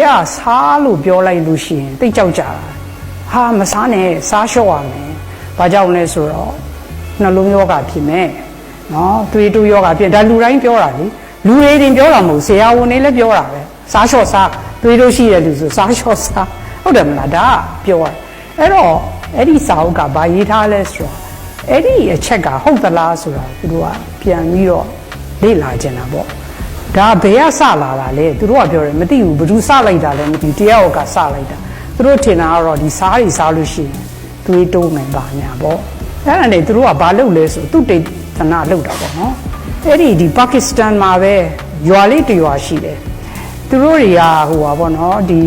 တွေကစားလို့ပြောလိုက်လို့ရှိရင်တိတ်ကြောက်ကြတာဟာမစားနဲ့စားလျှော့ရမယ်ဘာကြောင့်လဲဆိုတော့နှလုံးယောဂဖြစ်မယ်နော်သွေးတိုးယောဂဖြစ်ဒါလူတိုင်းပြောတာလေလူတွေတင်ပြောတာမဟုတ်ဆရာဝန်တွေလည်းပြောတာပဲစားလျှော့စားသွေးတိုးရှိတဲ့လူဆိုစားလျှော့စားဟုတ်တယ်မလားဒါကပြောရတယ်အဲ့တော့အဲ့ဒီစာအုပ်ကဘာရေးထားလဲဆိုတော့အဲ့ဒီအချက်ကဟုတ်သလားဆိုတာသူတို့ကပြန်ပြီးတော့လေ့လာကြတာပေါ့ ဒါဘယ်ကစလာတာလဲသူတို့ကပြောတယ်မသိဘူးဘယ်သူစလိုက်တာလဲမသိဘူးတရားဟောကစလိုက်တာသူတို့ထင်တာကတော့ဒီစားတွေစားလို့ရှိရင်သွေးတိုးမယ်ပါညာပေါ့အဲ့ဒါနဲ့သူတို့ကဘာလုပ်လဲဆိုသူတေသနာလုပ်တာပေါ့နော်အဲ့ဒီဒီပါကစ္စတန်မှာပဲရွာလေးတရွာရှိတယ်သူတို့တွေကဟိုပါပေါ့နော်ဒီ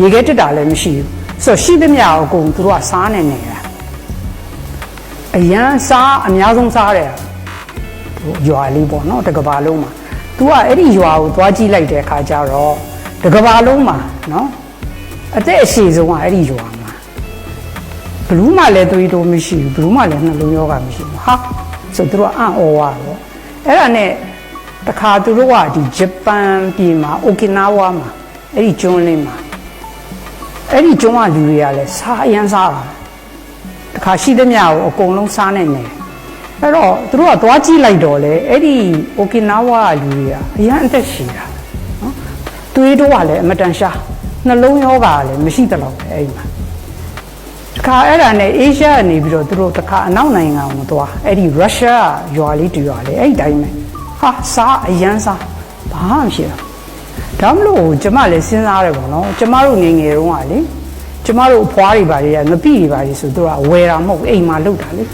ရေခဲတက်တာလည်းမရှိဘူးဆိုတော့ရှိသမျှအကုန်သူတို့ကစားနေနေတာအရန်စားအများဆုံးစားတယ်ရွာလေးပေါ့နော်တကဘာလုံးမှာ तू ကအဲ့ဒီရွာကိုသွားကြည့်လိုက်တဲ့အခါကျတော့တကဘာလုံးမှာနော်အသက်အရှိဆုံးကအဲ့ဒီရွာမှာဘလူးမှလည်းသွေးတိုးမရှိဘူးဘလူးမှလည်းနှလုံးရောဂါမရှိဘူးဟာဆိုသူတို့ကအံ့ဩသွားတော့အဲ့ဒါနဲ့တခါသူတို့ကဒီဂျပန်ပြည်မှာအိုကီနာဝါမှာအဲ့ဒီကျွန်းလေးမှာအဲ့ဒီကျွန်းကလူတွေကလည်းစားအရန်စားတာတခါရှိသမျှကိုအကုန်လုံးစားနိုင်တယ် အဲ့တော့သူတို့ကသွားကြည့်လိုက်တော့လေအဲ့ဒီအိုကီနာဝါလူတွေကအရန်အသက်ရှည်တာနော်သွေးတိုးကလည်းအမတန်ရှားနှလုံးရောဂါကလည်းမရှိတော့ပဲအဲ့ဒီမှာတခါအဲ့ဒါနဲ့အေးရှားကနေပြီးတော့သူတို့တခါအနောက်နိုင်ငံကိုသွားအဲ့ဒီရုရှားရွာလေးတူရွာလေးအဲ့ဒီတိုင်းပဲဟာစားအရန်စားဘာမှမရှိတော့ဒါမလို့ကျမလည်းစဉ်းစားရတယ်ပေါ့နော်ကျမတို့ငယ်ငယ်တုန်းကလေကျမတို့အဖွားတွေပါတွေကငပိတွေပါတွေဆိုသူကဝယ်တာမဟုတ်အိမ်မှာလုပ်တာလေ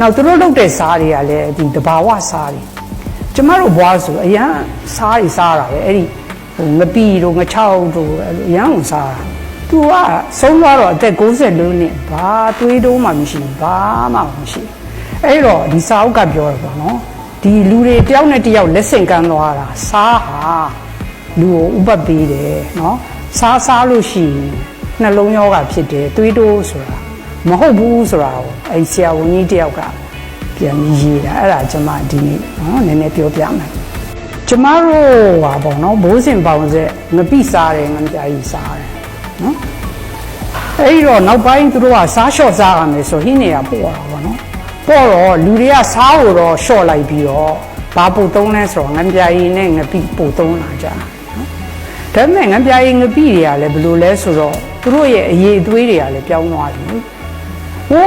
နောက်သူတို့လုပ်တဲ့စားတွေကလည်းဒီတဘာဝစားတွေကျမတို့ဘွားဆိုအရန်စားတွေစားတာပဲအဲ့ဒီဟိုငပိတို့ငချောက်တို့အရန်ကိုစားတာသူကဆုံးသွားတော့အသက်62နှစ်ဘာတွေးတော့မှမရှိဘူးဘာမှမရှိအဲ့တော့ဒီစာအုပ်ကပြောရပါတော့ဒီလူတွေတယောက်နဲ့တယောက်လက်ဆင့်ကမ်းသွားတာစားဟာလူကိုဥပတ်ပေးတယ်နော်စားစားလို့ရှိရင်နှလုံးရောဂါဖြစ်တယ်သွေးတိုးဆိုတာ မဟုတ်ဘူးဆိုတာကိုအဲ့ဆရာဝန်ကြီးတယောက်ကပြန်ပြီးရေးတာအဲ့ဒါကျွန်မဒီနေ့နော်နည်းနည်းပြောပြမယ်ကျမတို့ဟာပေါ့နော်ဘိုးစင်ပေါင်ဆက်ငပိစားတယ်ငပြာကြီးစားတယ်နော်အဲ့ဒီတော့နောက်ပိုင်းသူတို့ကစားလျှော့စားရမယ်ဆိုဟင်းနေရပို့ရတာပေါ့နော်ပို့တော့လူတွေကစားကိုတော့လျှော့လိုက်ပြီးတော့ဘာပို့သုံးလဲဆိုတော့ငပြာကြီးနဲ့ငပိပို့သုံးလာကြတာနော်ဒါပေမဲ့ငပြာကြီးငပိတွေကလည်းဘယ်လိုလဲဆိုတော့သူတို့ရဲ့အရေးအသွေးတွေကလည်းပြောင်းသွားတယ်လေဟိုး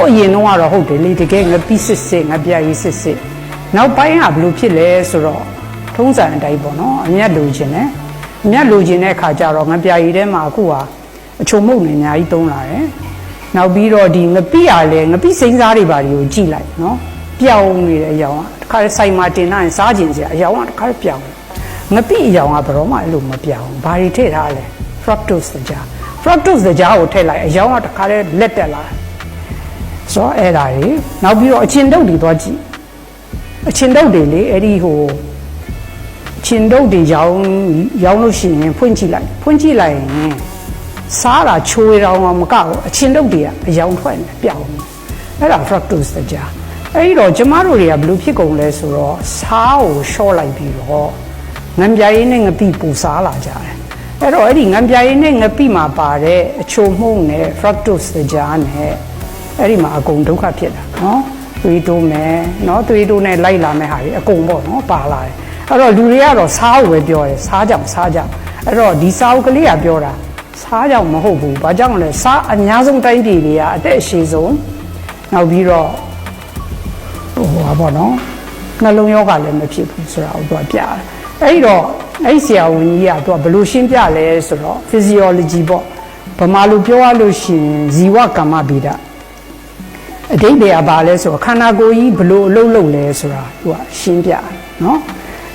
အရင်တော့ကတော့ဟုတ်တယ်လေတကယ်ငပိစစ်စစ်ငပြာကြီးစစ်စစ်နောက်ပိုင်းကဘယ်လိုဖြစ်လဲဆိုတော့ထုံးစံအတိုင်းပေါ့နော်အမျက်လိုချင်တယ်အမျက်လိုချင်တဲ့အခါကျတော့ငပြာကြီးထဲမှာအခုဟာအချုံမုတ်နေအများကြီးသုံးလာတယ်နောက်ပြီးတော့ဒီငပိရလဲငပိစိမ့်စားတွေပါတွေကိုကြည့်လိုက်နော်ပြောင်းနေတဲ့အယောင်ကတခါဆိုင်မှာတင်ထားရင်စားကျင်စရာအယောင်ကတခါပြောင်းငပိအယောင်ကဘယ်တော့မှအဲ့လိုမပြောင်းဘာတွေထည့်ထားလဲ fructose တကြား fructose တကြားကိုထည့်လိုက်အယောင်ကတခါလဲလက်တက်လာ ဆိုတော့အဲ့ဒါတွေနောက်ပြီးတော့အချင်းတုပ်တွေသွားကြည့်အချင်းတုပ်တွေလေအဲ့ဒီဟိုချင်တုပ်တွေရောင်းရောင်းလို့ရှိရင်ဖွင့်ကြည့်လိုက်ဖွင့်ကြည့်လိုက်ရင်စားတာချိုးရောင်မကဘူးအချင်းတုပ်တွေကအယောင်ထွက်နေပြောင်းနေအဲ့ဒါ fructose တကြားအဲ့ဒီတော့ကျမတို့တွေကဘယ်လိုဖြစ်ကုန်လဲဆိုတော့စားကိုရှော့လိုက်ပြီးတော့ငံပြားရင်းနဲ့ငပိပူစားလာကြတယ်အဲ့တော့အဲ့ဒီငံပြားရင်းနဲ့ငပိမှာပါတဲ့အချိုမှုန့်နဲ့ fructose တကြားနဲ့ အဲ့ဒီမှာအကုန်ဒုက္ခဖြစ်တာနော်သွေးတိုးမယ်နော်သွေးတိုးနဲ့လိုက်လာမဲ့ဟာတွေအကုန်ပေါ့နော်ပါလာတယ်အဲ့တော့လူတွေကတော့စားကိုပဲပြောတယ်စားကြောင်စားကြောင်အဲ့တော့ဒီစားအုပ်ကလေးကပြောတာစားကြောင်မဟုတ်ဘူးဘာကြောင့်လဲစားအများဆုံးတိုင်းပြည်တွေကအသက်အရှိဆုံးနောက်ပြီးတော့ဟိုပါပေါ့နော်နှလုံးရောဂါလည်းမဖြစ်ဘူးဆိုတာကိုသူကပြတယ်အဲ့တော့အဲ့ဆရာဝန်ကြီးကသူကဘယ်လိုရှင်းပြလဲဆိုတော့ physiology ပေါ့ဗမာလိုပြောရလို့ရှိရင်ဇီဝကမ္မဗေဒ အတိတ်တွေကဘာလဲဆိုတော့ခန္ဓာကိုယ်ကြီးဘယ်လိုအလုပ်လုပ်လဲဆိုတာသူကရှင်းပြတယ်နော်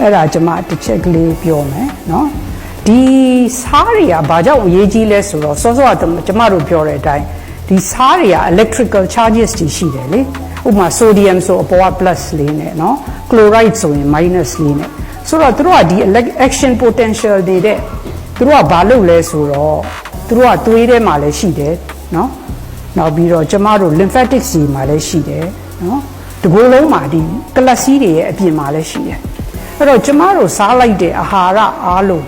အဲ့ဒါကျွန်မတစ်ချက်ကလေးပြောမယ်နော်ဒီစားတွေကဘာကြောင့်အရေးကြီးလဲဆိုတော့စောစောကကျွန်မတို့ပြောတဲ့အတိုင်းဒီစားတွေက electrical charges တွေရှိတယ်လေဥပမာ sodium ဆိုအပေါ်က plus လေးနဲ့နော် chloride ဆိုရင် minus လေးနဲ့ဆိုတော့သူတို့ကဒီ action potential တွေတဲ့သူတို့ကဘာလုပ်လဲဆိုတော့သူတို့ကသွေးထဲမှာလည်းရှိတယ်နော် နောက်ပြီးတော့ကျမတို့ lymphatic ဆီမှာလည်းရှိတယ်နော်ဒီကိုယ်လုံးမှာဒီကလပ်စီးတွေရဲ့အပြင်မှာလည်းရှိတယ်အဲ့တော့ကျမတို့စားလိုက်တဲ့အာဟာရအားလုံး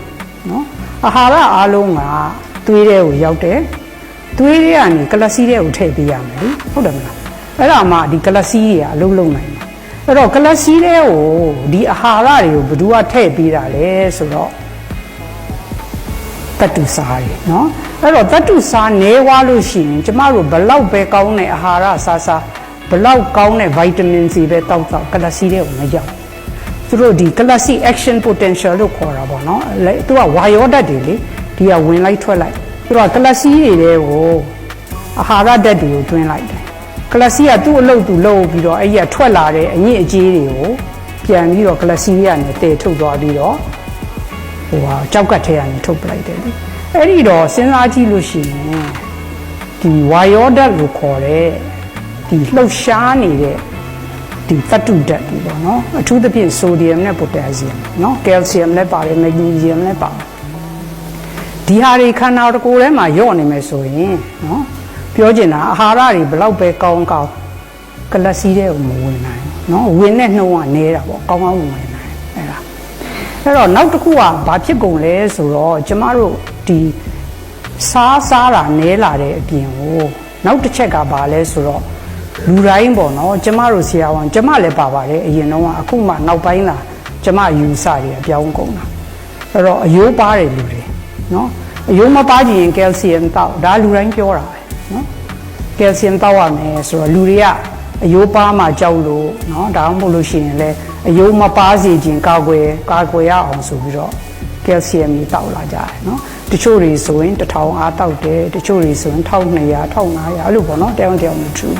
နော်အာဟာရအားလုံးကသွေးထဲကိုရောက်တယ်သွေးထဲကနေကလပ်စီးထဲကိုထည့်ပေးရမယ်လေဟုတ်တယ်မလားအဲ့ဒါမှဒီကလပ်စီးတွေကအလုံးလုံးနိုင်တယ်အဲ့တော့ကလပ်စီးထဲကိုဒီအာဟာရတွေကိုဘယ်သူကထည့်ပေးတာလဲဆိုတော့တတူစားရည်နော် အဲ့တော့တတုစားနေဝါလို့ရှိရင်ကျမတို့ဘလောက်ပဲကောင်းတဲ့အာဟာရစားစားဘလောက်ကောင်းတဲ့ဗိုက်တာမင်စီပဲတောက်တောက်ကလစီတွေကိုမရောက်သူတို့ဒီကလစီ action potential လို့ခေါ်တာပေါ့နော်လေသူကဝါယောဓာတ်တွေလေဒီကဝင်လိုက်ထွက်လိုက်သူကကလစီတွေတွေကိုအာဟာရဓာတ်တွေကိုတွင်းလိုက်တယ်ကလစီကသူ့အလုပ်သူလုပ်ပြီးတော့အဲ့ဒီကထွက်လာတဲ့အညစ်အကြေးတွေကိုပြန်ပြီးတော့ကလစီတွေကနေတည်ထုတ်သွားပြီးတော့ဟိုဟာကြောက်ကတ်ထဲကနေထုတ်ပလိုက်တယ်လေ အဲ့ဒီတော့စဉ်းစားကြည့်လို့ရှိရင်ဒီဝါယောဓာတ်လို့ခေါ်တဲ့ဒီလှုပ်ရှားနေတဲ့ဒီသတ္တုဓာတ်တွေပေါ့နော်အထူးသဖြင့်ဆိုဒီယမ်နဲ့ပိုတက်ဆီယမ်နော်ကယ်လ်ဆီယမ်လည်းပါတယ်မက်ဂနီဆီယမ်လည်းပါတယ်ဒီဟာတွေခန္ဓာတစ်ကိုယ်ထဲမှာညော့နေမယ်ဆိုရင်နော်ပြောချင်တာအာဟာရတွေဘလောက်ပဲကောင်းကောင်းကလစီတဲ့ကိုမဝင်နိုင်ဘူးနော်ဝင်တဲ့နှုံးကနေတာပေါ့ကောင်းကောင်းဝင်နိုင်အဲ့ဒါအဲ့တော့နောက်တစ်ခုကဘာဖြစ်ကုန်လဲဆိုတော့ကျမတို့ ဒီစားစားတာနဲလာတဲ့အပြင်ကိုနောက်တစ်ချက်ကဘာလဲဆိုတော့လူတိုင်းပေါ့နော်ကျမတို့ဆရာဝန်ကျမလည်းပါပါတယ်အရင်တော့ကအခုမှနောက်ပိုင်းလာကျမယူဆတွေအပြောင်းကုန်တာအဲ့တော့အယိုးပါတယ်လူတွေနော်အယိုးမပါကြရင်ကယ်လ်ဆီယမ်တောက်ဒါလူတိုင်းပြောတာပဲနော်ကယ်လ်ဆီယမ်တောက်ရမယ်ဆိုတော့လူတွေကအယိုးပါမှကြောက်လို့နော်ဒါမှမဟုတ်လို့ရှိရင်လည်းအယိုးမပါစေခြင်းကာကွယ်ကာကွယ်ရအောင်ဆိုပြီးတော့ကယ်လ်ဆီယမ်ကြီးတောက်လာကြတယ်နော် တချို့တွေဆိုရင်1000အားတောက်တယ်တချို့တွေဆိုရင်1200 1500အဲ့လိုပေါ့နော်တောင်းတောင်းမထူး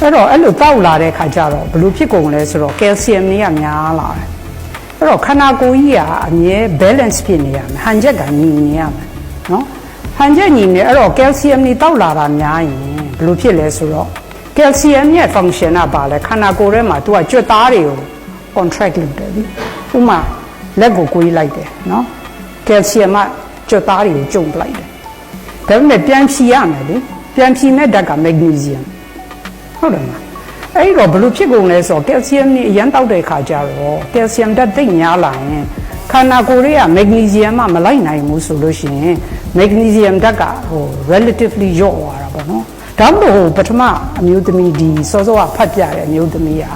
အဲ့တော့အဲ့လိုတောက်လာတဲ့ခါကျတော့ဘယ်လိုဖြစ်ကုန်လဲဆိုတော့ကယ်လ်ဆီယမ်ကြီးကများလာတယ်အဲ့တော့ခန္ဓာကိုယ်ကြီးကအမြဲ balance ဖြစ်နေရမယ်ဟန်ချက်ကညီနေရမယ်နော်ဟန်ချက်ညီနေအဲ့တော့ကယ်လ်ဆီယမ်ကြီးတောက်လာတာများရင်ဘယ်လိုဖြစ်လဲဆိုတော့ကယ်လ်ဆီယမ်ရဲ့ function ကပါလဲခန္ဓာကိုယ်ထဲမှာသူကကြွက်သားတွေကို contract လုပ်တယ်ဒီဥမာလက်ကိုကိုးလိုက်တယ်နော်ကယ်လ်ဆီယမ်က ကြွက်သားတွေကိုကျုံပလိုက်တယ်ဒါပေမဲ့ပြန်ဖြီရမယ်လေပြန်ဖြီမဲ့ဓာတ်ကမက်ဂနီဆီယမ်ဟုတ်တယ်မလားအဲ့တော့ဘယ်လိုဖြစ်ကုန်လဲဆိုတော့ကယ်လ်ဆီယမ်นี่အရန်တောက်တဲ့ခါကျတော့ကယ်လ်ဆီယမ်ဓာတ်သိပ်များလာရင်ခန္ဓာကိုယ်ရဲ့မက်ဂနီဆီယမ်ကမလိုက်နိုင်ဘူးဆိုလို့ရှိရင်မက်ဂနီဆီယမ်ဓာတ်ကဟို relatively လျော့သွားတာပေါ့နော်ဒါမှမဟုတ်ပထမအမျိုးသမီးဒီစောစောကဖတ်ပြတဲ့အမျိုးသမီးက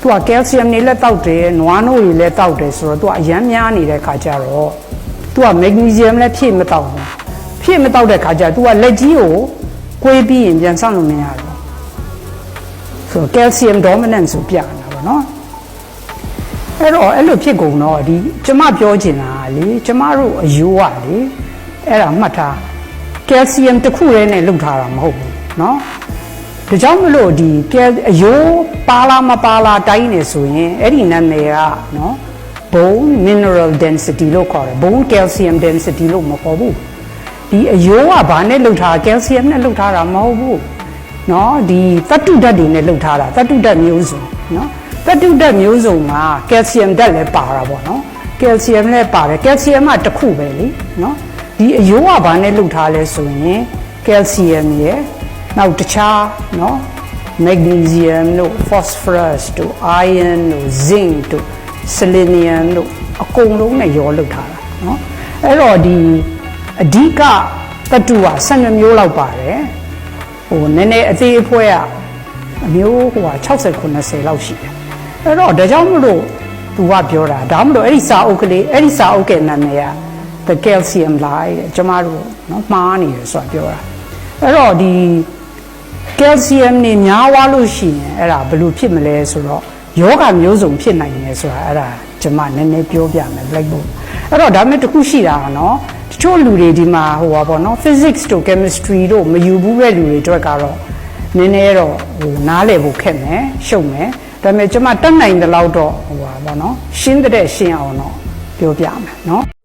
သူကကယ်လ်ဆီယမ်နေလည်းတောက်တယ်နွားနို့တွေလည်းတောက်တယ်ဆိုတော့သူကအရန်များနေတဲ့ခါကျတော့ သူကမက်ဂနီဆီယမ်လည်းဖြည့်မတောက်ဘူးဖြည့်မတောက်တဲ့ခါကျသူကလက်ကြီးကိုကွေးပြီးရင်ပြန်ဆောင်းလို့မရတော့ဆိုတော့ calcium dominance ကိုပြတာပေါ့နော်အဲ့တော့အဲ့လိုဖြစ်ကုန်တော့ဒီကျမပြောချင်တာကလေကျမတို့အယိုးကလေအဲ့ဒါမှတ်ထား calcium တစ်ခုတည်းနဲ့လုပ်ထားတာမဟုတ်ဘူးเนาะဒါကြောင့်မလို့ဒီအယိုးပါလာမပါလာတိုင်းနေဆိုရင်အဲ့ဒီနာမည်ကเนาะ bone mineral density လို့ခေါ်တယ် bone calcium density လို့မခေါ်ဘူးဒီအယိုးကဘာနဲ့လုပ်ထား calcium နဲ့လုပ်ထားတာမဟုတ်ဘူးเนาะဒီသတ္တုဓာတ်တွေနဲ့လုပ်ထားတာသတ္တုဓာတ်မျိုးစုံเนาะသတ္တုဓာတ်မျိုးစုံမှာ calcium ဓာတ်လည်းပါတာပေါ့နော် calcium လည်းပါတယ် calcium ကတစ်ခုပဲလေเนาะဒီအယိုးကဘာနဲ့လုပ်ထားလဲဆိုရင် calcium ရဲ့နောက်တခြားเนาะ magnesium တို့ phosphorus တို့ iron တို့ zinc တို့ selenium တို့အကုန်လုံးနဲ့ရောလုပ်ထားတာเนาะအဲ့တော့ဒီအဓိကတတုက12မျိုးလောက်ပါတယ်ဟိုနည်းနည်းအသေးအဖွဲကအမျိုးဟိုဟာ60 90လောက်ရှိတယ်အဲ့တော့ဒါကြောင့်မလို့သူကပြောတာဒါမှမဟုတ်အဲ့ဒီစာအုပ်ကလေးအဲ့ဒီစာအုပ်ကနာမည်က the calcium lie တဲ့ကျမတို့เนาะမှားနေတယ်ဆိုတာပြောတာအဲ့တော့ဒီ calcium နေများသွားလို့ရှိရင်အဲ့ဒါဘယ်လိုဖြစ်မလဲဆိုတော့ ယောဂမျိုးစုံဖြစ်နိုင်တယ်ဆိုတာအဲ့ဒါကျမနည်းနည်းပြောပြမယ် blackboard အဲ့တော့ဒါမဲ့တခုရှိတာကနော်တချို့လူတွေဒီမှာဟိုပါပေါ့နော် physics တို့ chemistry တို့မယူဘူးတဲ့လူတွေအတွက်ကတော့နည်းနည်းတော့ဟိုနားလည်ဖို့ခက်မယ်ရှုပ်မယ်ဒါပေမဲ့ကျမတတ်နိုင်တဲ့လောက်တော့ဟိုပါပေါ့နော်ရှင်းတဲ့ရှင်းအောင်တော့ပြောပြမယ်နော်